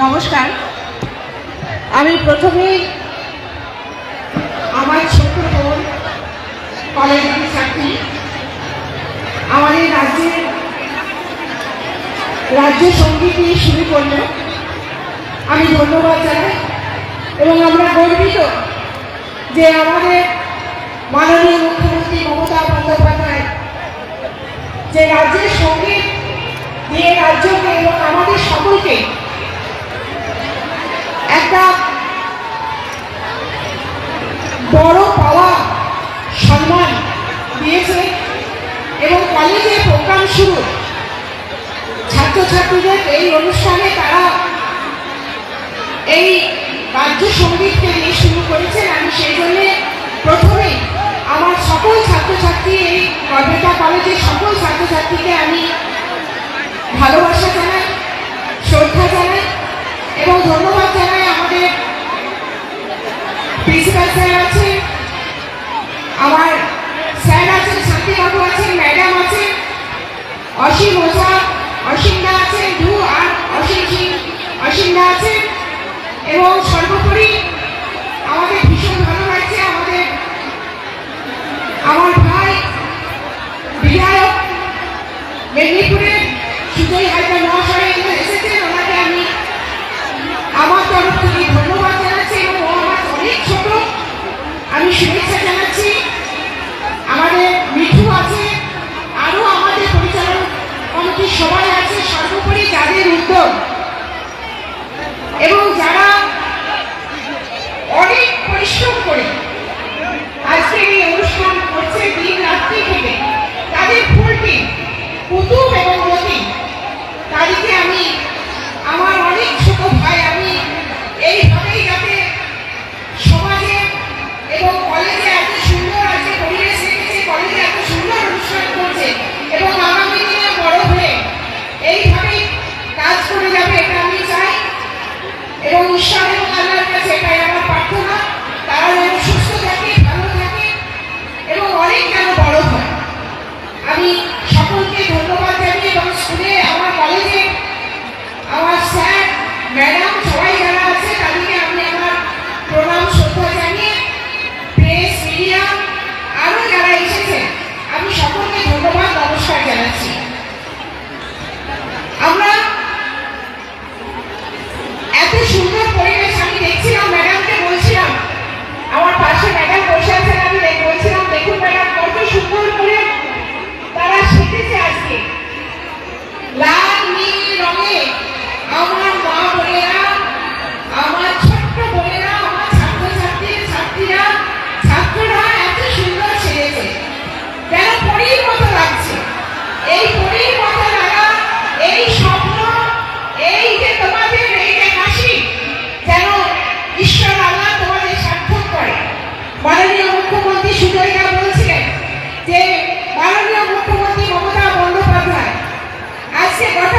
নমস্কার। আমি প্রথমেই আমার ছোট্ট বোন, কলেজের ছাত্রী, আমাদের রাজ্যের রাজ্য সংগীত নিয়ে শুরু করল। আমি ধন্যবাদ জানাই এবং আমরা গর্বিত যে আমাদের মাননীয় মুখ্যমন্ত্রী মমতা বন্দ্যোপাধ্যায় যে রাজ্যের সংগীত দিয়ে রাজ্যকে এবং আমাদের সকলকে একটা বড় পাওয়া সম্মান দিয়েছে এবং কলেজে প্রোগ্রাম শুরু, ছাত্রছাত্রীদের এই অনুষ্ঠানে তারা এই রাজ্য সঙ্গীতকে নিয়ে শুরু করেছেন। আমি সেই জন্য ছাত্রছাত্রীকে আমি ভালোবাসা জানাই, শ্রদ্ধা জানাই এবং ধন্যবাদ জানাই আমাদের প্রিন্সিপাল স্যার আছে আমার স্যার আছেন, শান্তিবাবু আছেন, ম্যাডাম আছেন, অসীম ওঝা অসীমদা আছেন ধু আর অসীম সিং অসীমদা আছেন এবং সর্বোপরি একটি উদ্যোগ এবং যারা অনেক পরিশ্রম করে আজকে এই অনুষ্ঠান করছে দিন রাত্রি থেকে তাদের ফুল টিম এবং কাজ করে যাবে এটা আমি চাই। এবং ঈশ্বরের আল্লাহর কাছে এটাই আমার প্রার্থনা। তারা যেন সুস্থ থাকে, ভালো থাকে এবং অনেক যেন বড় হয়। আমি সকলকে ধন্যবাদ জানিয়ে এবং স্কুলে, আমার কলেজে, আমার স্যার, ম্যাডাম gracias.